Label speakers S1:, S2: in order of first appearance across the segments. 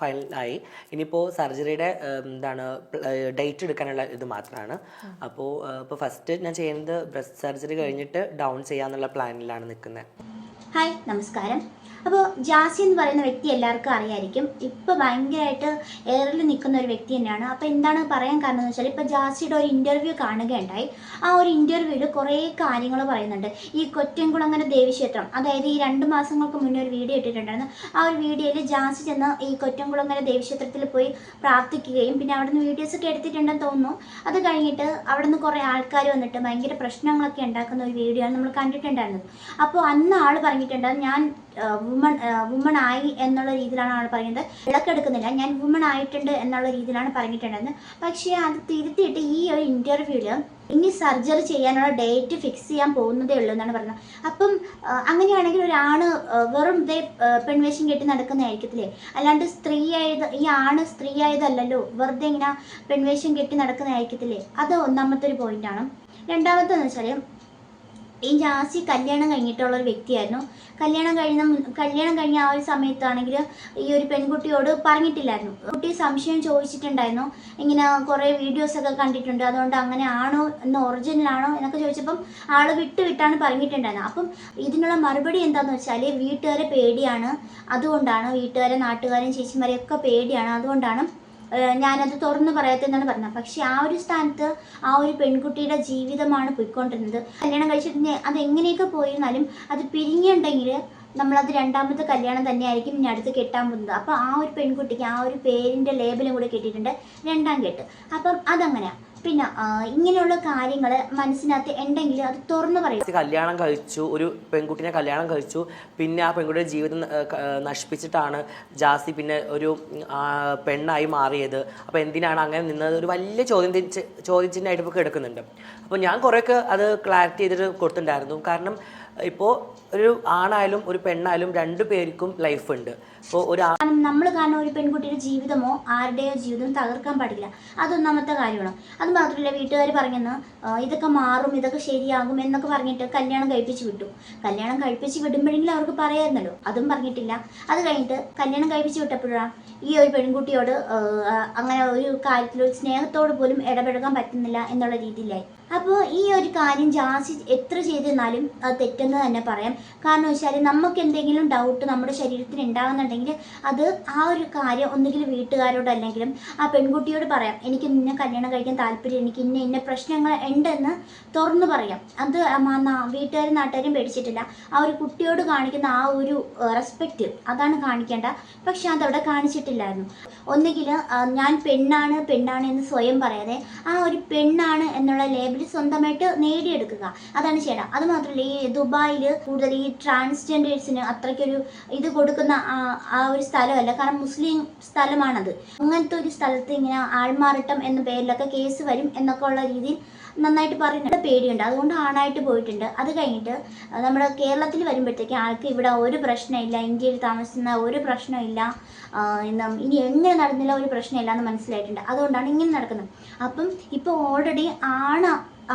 S1: ഫൈനലായി ഇനിയിപ്പോൾ സർജറിയുടെ എന്താണ് ഡേറ്റ് എടുക്കാനുള്ള ഇത് മാത്രമാണ് അപ്പോൾ ഇപ്പോൾ ഫസ്റ്റ് ഞാൻ ചെയ്യുന്നത് ബ്രസ്റ്റ് സർജറി കഴിഞ്ഞിട്ട് ഡൗൺ ചെയ്യാന്നുള്ള പ്ലാനിലാണ് നിൽക്കുന്നത്
S2: ഹായ് നമസ്കാരം. അപ്പോൾ ജാസി എന്ന് പറയുന്ന വ്യക്തി എല്ലാവർക്കും അറിയായിരിക്കും. ഇപ്പോൾ ഭയങ്കരമായിട്ട് എയറിൽ നിൽക്കുന്ന ഒരു വ്യക്തി തന്നെയാണ്. അപ്പോൾ എന്താണ് പറയാൻ കാരണം എന്ന് വെച്ചാൽ ഇപ്പോൾ ജാസിയുടെ ഒരു ഇന്റർവ്യൂ കാണുകയുണ്ടായി. ആ ഒരു ഇന്റർവ്യൂവിൽ കുറേ കാര്യങ്ങൾ പറയുന്നുണ്ട്. ഈ കൊറ്റൻകുളങ്ങര ദേവീക്ഷേത്രം അതായത് ഈ രണ്ട് മാസങ്ങൾക്ക് മുന്നേ ഒരു വീഡിയോ ഇട്ടിട്ടുണ്ടായിരുന്നു. ആ ഒരു വീഡിയോയിൽ ജാസി ചെന്ന് ഈ കൊറ്റൻകുളങ്ങര ദേവീക്ഷേത്രത്തിൽ പോയി പ്രാർത്ഥിക്കുകയും പിന്നെ അവിടുന്ന് വീഡിയോസൊക്കെ എടുത്തിട്ടുണ്ടെന്ന് തോന്നുന്നു. അത് കഴിഞ്ഞിട്ട് അവിടെ നിന്ന് കുറേ ആൾക്കാർ വന്നിട്ട് ഭയങ്കര പ്രശ്നങ്ങളൊക്കെ ഉണ്ടാക്കുന്ന ഒരു വീഡിയോ ആണ് നമ്മൾ കണ്ടിട്ടുണ്ടായിരുന്നത്. അപ്പോൾ അന്ന് ആൾ പറഞ്ഞിട്ടുണ്ടായിരുന്നു ഞാൻ വുമൺ വുമൺ ആയി എന്നുള്ള രീതിയിലാണ് ആൾ പറയുന്നത്. വിളക്കെടുക്കുന്നില്ല. ഞാൻ വുമൺ ആയിട്ടുണ്ട് എന്നുള്ള രീതിയിലാണ് പറഞ്ഞിട്ടുണ്ടായിരുന്നത് പക്ഷേ അത് തിരുത്തിയിട്ട് ഈ ഒരു ഇന്റർവ്യൂവിൽ ഇനി സർജറി ചെയ്യാനുള്ള ഡേറ്റ് ഫിക്സ് ചെയ്യാൻ പോകുന്നതേ ഉള്ളൂ എന്നാണ് പറഞ്ഞത് അപ്പം അങ്ങനെയാണെങ്കിൽ ഒരാണ് വെറും ഇതേ പെൺവേഷം കെട്ടി നടക്കുന്നതായിരിക്കത്തില്ലേ? അല്ലാണ്ട് സ്ത്രീ ആയത് ഈ ആണ് സ്ത്രീ വെറുതെ ഇങ്ങനെ പെൺവേഷം കെട്ടി നടക്കുന്നതായിരിക്കത്തില്ലേ? അത് ഒന്നാമത്തെ ഒരു പോയിന്റാണ് രണ്ടാമത്തെന്ന് വെച്ചാൽ ഈ ജാസി കല്യാണം കഴിഞ്ഞിട്ടുള്ള ഒരു വ്യക്തിയായിരുന്നു. കല്യാണം കഴിഞ്ഞ കല്യാണം കഴിഞ്ഞ ആ ഒരു സമയത്താണെങ്കിൽ ഈ ഒരു പെൺകുട്ടിയോട് പറഞ്ഞിട്ടില്ലായിരുന്നു. കുട്ടി സംശയം ചോദിച്ചിട്ടുണ്ടായിരുന്നു. ഇങ്ങനെ കുറേ വീഡിയോസൊക്കെ കണ്ടിട്ടുണ്ട്. അതുകൊണ്ട് അങ്ങനെ ആണോ എന്ന് ഒറിജിനൽ ആണോ എന്നൊക്കെ ചോദിച്ചപ്പം ആൾ വിട്ട് വിട്ടാണ് പറഞ്ഞിട്ടുണ്ടായിരുന്നത്. അപ്പം ഇതിനുള്ള മറുപടി എന്താണെന്ന് വെച്ചാൽ വീട്ടുകാരെ പേടിയാണ്. അതുകൊണ്ടാണ് വീട്ടുകാരെ നാട്ടുകാരെയും ചേച്ചിമാരെയും ഒക്കെ പേടിയാണ്. അതുകൊണ്ടാണ് ഞാനത് തുറന്നു പറയാത്തെന്നാണ് പറഞ്ഞത്. പക്ഷെ ആ ഒരു സ്ഥാനത്ത് ആ ഒരു പെൺകുട്ടിയുടെ ജീവിതമാണ് പോയിക്കൊണ്ടിരുന്നത്. കല്യാണം കഴിച്ചിട്ട് അത് എങ്ങനെയൊക്കെ പോയിരുന്നാലും അത് പിരിഞ്ഞുണ്ടെങ്കിൽ നമ്മളത് രണ്ടാമത്തെ കല്യാണം തന്നെയായിരിക്കും ഇനി അടുത്ത് കെട്ടാൻ പോകുന്നത്. അപ്പോൾ ആ ഒരു പെൺകുട്ടിക്ക് ആ ഒരു പേരിന്റെ ലേബലും കൂടെ കിട്ടിയിട്ടുണ്ട്. രണ്ടാം കെട്ട്. അപ്പം അതങ്ങനെയാണ് പിന്നെ ഇങ്ങനെയുള്ള കാര്യങ്ങൾ മനസ്സിനകത്ത് ഉണ്ടെങ്കിൽ അത് തുറന്നു പറയും.
S1: കല്യാണം കഴിച്ചു ഒരു പെൺകുട്ടിനെ കല്യാണം കഴിച്ചു പിന്നെ ആ പെൺകുട്ടിയുടെ ജീവിതം നശിപ്പിച്ചിട്ടാണ് ജാസി പിന്നെ ഒരു പെണ്ണായി മാറിയത്. അപ്പോൾ എന്തിനാണ് അങ്ങനെ നിന്നത്? ഒരു വലിയ ചോദ്യം ചോദ്യചിഹ്നമായിട്ട് ഇപ്പോൾ കിടക്കുന്നുണ്ട് അപ്പോൾ ഞാൻ കുറേയൊക്കെ അത് ക്ലാരിറ്റി ചെയ്തിട്ട് കൊടുത്തിട്ടുണ്ടായിരുന്നു. കാരണം ഇപ്പോൾ ഒരു ആണായാലും ഒരു പെണ്ണായാലും രണ്ടു പേർക്കും ലൈഫ് ഉണ്ട്. ഇപ്പോൾ ഒരു
S2: നമ്മൾ കാരണം ഒരു പെൺകുട്ടിയുടെ ജീവിതമോ ആരുടെയോ ജീവിതം തകർക്കാൻ പാടില്ല. അതൊന്നാമത്തെ കാര്യമാണ്. അത് മാത്രമല്ല വീട്ടുകാർ പറഞ്ഞെന്ന് ഇതൊക്കെ മാറും ഇതൊക്കെ ശരിയാകും എന്നൊക്കെ പറഞ്ഞിട്ട് കല്യാണം കഴിപ്പിച്ച് വിട്ടു. കല്യാണം കഴിപ്പിച്ച് വിടുമ്പോഴെങ്കിലും അവർക്ക് പറയായിരുന്നല്ലോ. അതും പറഞ്ഞിട്ടില്ല. അത് കഴിഞ്ഞിട്ട് കല്യാണം കഴിപ്പിച്ച് വിട്ടപ്പോഴാണ് ഈ ഒരു പെൺകുട്ടിയോട് അങ്ങനെ ഒരു കാര്യത്തിൽ സ്നേഹത്തോട് പോലും ഇടപെടുക്കാൻ പറ്റുന്നില്ല എന്നുള്ള രീതിയിലായി. അപ്പോൾ ഈ ഒരു കാര്യം ജാസി എത്ര ചെയ്തിരുന്നാലും അത് തെറ്റെന്ന് തന്നെ പറയാം. കാരണം വെച്ചാൽ നമുക്ക് എന്തെങ്കിലും ഡൗട്ട് നമ്മുടെ ശരീരത്തിന് ഉണ്ടാകുന്നുണ്ടെങ്കിൽ അത് ആ ഒരു കാര്യം ഒന്നുകിൽ വീട്ടുകാരോട് അല്ലെങ്കിലും ആ പെൺകുട്ടിയോട് പറയാം. എനിക്ക് നിന്നെ കല്യാണം കഴിക്കാൻ താല്പര്യം എനിക്ക് ഇന്ന ഇന്ന പ്രശ്നങ്ങൾ ഉണ്ടെന്ന് തുറന്നു പറയാം. അത് വീട്ടുകാരും നാട്ടുകാരും പേടിച്ചിട്ടില്ല. ആ ഒരു കുട്ടിയോട് കാണിക്കുന്ന ആ ഒരു റെസ്പെക്റ്റ് അതാണ് കാണിക്കേണ്ട. പക്ഷെ അതവിടെ കാണിച്ചിട്ടില്ലായിരുന്നു. ഒന്നുകിൽ ഞാൻ പെണ്ണാണ് പെണ്ണാണ് എന്ന് സ്വയം പറയാതെ ആ ഒരു പെണ്ണാണ് എന്നുള്ള ലേബിൾ സ്വന്തമായിട്ട് നേടിയെടുക്കുക. അതാണ് ചെയ്യണം അത് മാത്രമല്ല ഈ ദുബായിൽ കൂടുതൽ ഈ ട്രാൻസ്ജെൻഡേഴ്സിന് അത്രയ്ക്കൊരു ഇത് കൊടുക്കുന്ന ആ ഒരു സ്ഥലമല്ല. കാരണം മുസ്ലിം സ്ഥലമാണത്. അങ്ങനത്തെ ഒരു സ്ഥലത്ത് ഇങ്ങനെ ആൾമാറിട്ടം എന്ന പേരിലൊക്കെ കേസ് വരും എന്നൊക്കെ ഉള്ള രീതിയിൽ നന്നായിട്ട് പറയുന്നുണ്ട്. പേടിയുണ്ട്. അതുകൊണ്ട് ആണായിട്ട് പോയിട്ടുണ്ട്. അത് കഴിഞ്ഞിട്ട് നമ്മുടെ കേരളത്തിൽ വരുമ്പോഴത്തേക്ക് ആൾക്ക് ഇവിടെ ഒരു പ്രശ്നമില്ല. ഇന്ത്യയിൽ താമസിക്കുന്ന ഒരു പ്രശ്നമില്ല. ഇനി എങ്ങനെ നടന്നില്ല ഒരു പ്രശ്നമില്ല എന്ന് മനസ്സിലായിട്ടുണ്ട്. അതുകൊണ്ടാണ് ഇങ്ങനെ നടക്കുന്നത്. അപ്പം ഇപ്പോൾ ഓൾറെഡി ആണ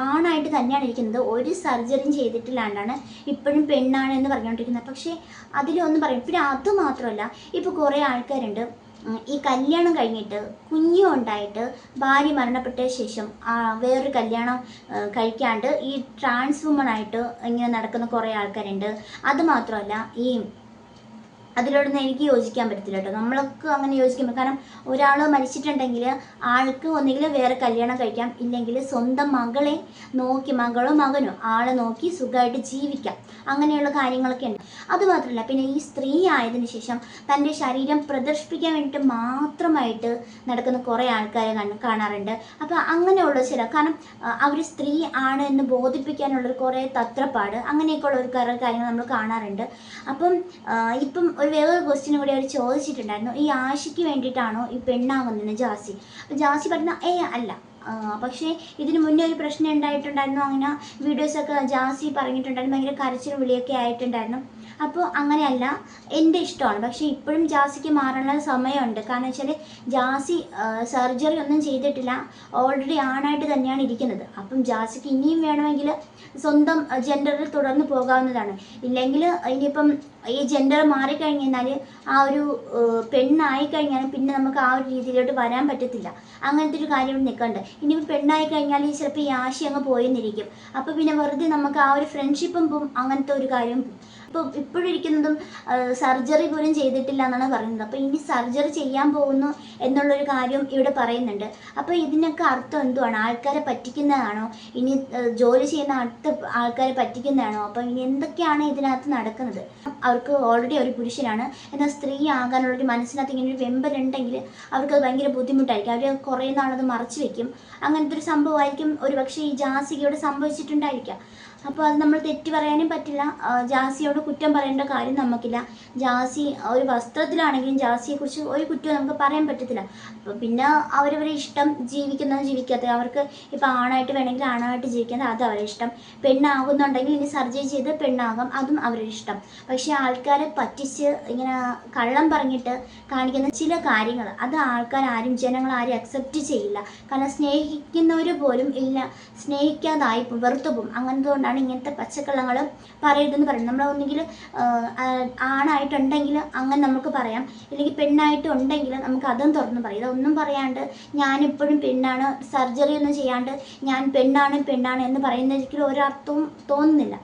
S2: ആണായിട്ട് തന്നെയാണ് ഇരിക്കുന്നത്. ഒരു സർജറിയും ചെയ്തിട്ടില്ലാണ്ടാണ് ഇപ്പോഴും പെണ്ണാണ് എന്ന് പറഞ്ഞുകൊണ്ടിരിക്കുന്നത്. പക്ഷേ അതിലൊന്നും പറയും. പിന്നെ അതുമാത്രമല്ല ഇപ്പോൾ കുറേ ആൾക്കാരുണ്ട്. ഈ കല്യാണം കഴിഞ്ഞിട്ട് കുഞ്ഞു ഉണ്ടായിട്ട് ഭാര്യ മരണപ്പെട്ട ശേഷം വേറൊരു കല്യാണം കഴിക്കാണ്ട് ഈ ട്രാൻസ് വുമൺ ആയിട്ട് ഇങ്ങനെ നടക്കുന്ന കുറേ ആൾക്കാരുണ്ട്. അതുമാത്രമല്ല ഈ അതിലോടൊന്നും എനിക്ക് യോജിക്കാൻ പറ്റത്തില്ല കേട്ടോ. നമ്മളൊക്കെ അങ്ങനെ യോജിക്കാൻ കാരണം ഒരാൾ മരിച്ചിട്ടുണ്ടെങ്കിൽ ആൾക്ക് ഒന്നുകിൽ വേറെ കല്യാണം കഴിക്കാം ഇല്ലെങ്കിൽ സ്വന്തം മകളെ നോക്കി മകളോ മകനോ ആളെ നോക്കി സുഖമായിട്ട് ജീവിക്കാം. അങ്ങനെയുള്ള കാര്യങ്ങളൊക്കെ ഉണ്ട്. അതുമാത്രമല്ല പിന്നെ ഈ സ്ത്രീ ആയതിനു ശേഷം തന്റെ ശരീരം പ്രദർശിപ്പിക്കാൻ വേണ്ടിയിട്ട് മാത്രമായിട്ട് നടക്കുന്ന കുറേ ആൾക്കാരെ കാണ- കാണാറുണ്ട്. അപ്പോൾ അങ്ങനെയുള്ള ചില കാരണം അവർ സ്ത്രീ ആണ് എന്ന് ബോധിപ്പിക്കാനുള്ളൊരു കുറേ തത്രപ്പാട് അങ്ങനെയൊക്കെയുള്ള ഒരു കാര്യങ്ങൾ നമ്മൾ കാണാറുണ്ട്. അപ്പം ഇപ്പം ഒരു വേറൊരു ക്വസ്റ്റ്യൻ കൂടി അവർ ചോദിച്ചിട്ടുണ്ടായിരുന്നു. ഈ ആശയ്ക്ക് വേണ്ടിയിട്ടാണോ ഈ പെണ്ണാകുന്നത് ജാസി. അപ്പോൾ ജാസി പറയുന്ന ഏ അല്ല. പക്ഷേ ഇതിന് മുന്നേ ഒരു പ്രശ്നം ഉണ്ടായിട്ടുണ്ടായിരുന്നു. അങ്ങനെ വീഡിയോസൊക്കെ ജാസി പറഞ്ഞിട്ടുണ്ടായിരുന്നു. ഭയങ്കര കരച്ചിലും വിളിയൊക്കെ ആയിട്ടുണ്ടായിരുന്നു. അപ്പോൾ അങ്ങനെയല്ല. എന്റെ ഇഷ്ടമാണ്. പക്ഷേ ഇപ്പോഴും ജാസിക്ക് മാറാനുള്ള സമയമുണ്ട്. കാരണം വെച്ചാൽ ജാസി സർജറി ഒന്നും ചെയ്തിട്ടില്ല. ഓൾറെഡി ആണായിട്ട് തന്നെയാണ് ഇരിക്കുന്നത്. അപ്പം ജാസിക്ക് ഇനിയും വേണമെങ്കിൽ സ്വന്തം ജെൻഡറിൽ തുടർന്ന് പോകാവുന്നതാണ്. ഇല്ലെങ്കിൽ ഇനിയിപ്പം ഈ ജെൻഡർ മാറിക്കഴിഞ്ഞാൽ ആ ഒരു പെണ്ണായി കഴിഞ്ഞാൽ പിന്നെ നമുക്ക് ആ ഒരു രീതിയിലോട്ട് വരാൻ പറ്റത്തില്ല. അങ്ങനത്തെ ഒരു കാര്യം നിൽക്കണ്ട് ഇനിയിപ്പോൾ പെണ്ണായി കഴിഞ്ഞാൽ ഈ ചിലപ്പോൾ ഈ ആശി അങ്ങ് പോയെന്നിരിക്കും. അപ്പോൾ പിന്നെ വെറുതെ നമുക്ക് ആ ഒരു ഫ്രണ്ട്ഷിപ്പും അങ്ങനത്തെ ഒരു കാര്യം പോവും ഇപ്പോൾ ഇപ്പോഴിരിക്കുന്നതും സർജറി പോലും ചെയ്തിട്ടില്ല എന്നാണ് പറയുന്നത്. അപ്പോൾ ഇനി സർജറി ചെയ്യാൻ പോകുന്നു എന്നുള്ളൊരു കാര്യം ഇവിടെ പറയുന്നുണ്ട്. അപ്പോൾ ഇതിനൊക്കെ അർത്ഥം എന്തുവാണ്? ആൾക്കാരെ പറ്റിക്കുന്നതാണോ? ഇനി ജോലി ചെയ്യുന്ന അടുത്ത ആൾക്കാരെ പറ്റിക്കുന്നതാണോ? അപ്പം ഇനി എന്തൊക്കെയാണ് ഇതിനകത്ത് നടക്കുന്നത്? അവർക്ക് ഓൾറെഡി ഒരു പുരുഷനാണ്. എന്നാൽ സ്ത്രീ ആകാനുള്ളൊരു മനസ്സിനകത്ത് ഇങ്ങനെ ഒരു വെമ്പലുണ്ടെങ്കിൽ അവർക്ക് അത് ഭയങ്കര ബുദ്ധിമുട്ടായിരിക്കും. അവർ കുറേ നാളത് മറച്ചു വെക്കും. അങ്ങനത്തെ ഒരു സംഭവമായിരിക്കും. ഒരു പക്ഷേ ഈ ജാസികയോട് സംഭവിച്ചിട്ടുണ്ടായിരിക്കാം. അപ്പോൾ അത് നമ്മൾ തെറ്റ് പറയാനും പറ്റില്ല. ആ, ജാസിയോട് കുറ്റം പറയേണ്ട കാര്യം നമുക്കില്ല. ജാസി ഒരു വസ്ത്രത്തിലാണെങ്കിലും ജാസിയെക്കുറിച്ച് ഒരു കുറ്റവും നമുക്ക് പറയാൻ പറ്റത്തില്ല. അപ്പോൾ പിന്നെ അവരവരെ ഇഷ്ടം ജീവിക്കുന്നത് ജീവിക്കാത്ത അവർക്ക് ഇപ്പോൾ ആണായിട്ട് വേണമെങ്കിൽ ആണായിട്ട് ജീവിക്കുന്നത് അത് അവരുടെ ഇഷ്ടം. പെണ്ണാകുന്നുണ്ടെങ്കിൽ ഇനി സർജറി ചെയ്ത് പെണ്ണാകാം അതും അവരുടെ ഇഷ്ടം. പക്ഷേ ആൾക്കാരെ പറ്റിച്ച് ഇങ്ങനെ കള്ളം പറഞ്ഞിട്ട് കാണിക്കുന്ന ചില കാര്യങ്ങൾ അത് ആൾക്കാർ ആരും ജനങ്ങൾ ആരും അക്സെപ്റ്റ് ചെയ്യില്ല. കാരണം സ്നേഹിക്കുന്നവർ പോലും ഇല്ല. സ്നേഹിക്കാതായി വെറുത്തുപോകും വെറുത്തു പോകും. അങ്ങനത്തെ കൊണ്ടാണ് ഇങ്ങനത്തെ പച്ചക്കള്ളങ്ങൾ പറയരുതെന്ന് പറയുന്നത്. നമ്മൾ ഒന്നുകിൽ ആണായിട്ടുണ്ടെങ്കിൽ അങ്ങനെ നമുക്ക് പറയാം. ഇല്ലെങ്കിൽ പെണ്ണായിട്ടുണ്ടെങ്കിൽ നമുക്ക് അതും തുറന്ന് പറയാം. ഇതൊന്നും പറയാണ്ട് ഞാനിപ്പോഴും പെണ്ണാണ്. സർജറി ഒന്നും ചെയ്യാണ്ട് ഞാൻ പെണ്ണാണ് പെണ്ണാണ് എന്ന് പറയുന്നതിൽ ഒരർത്ഥവും തോന്നുന്നില്ല.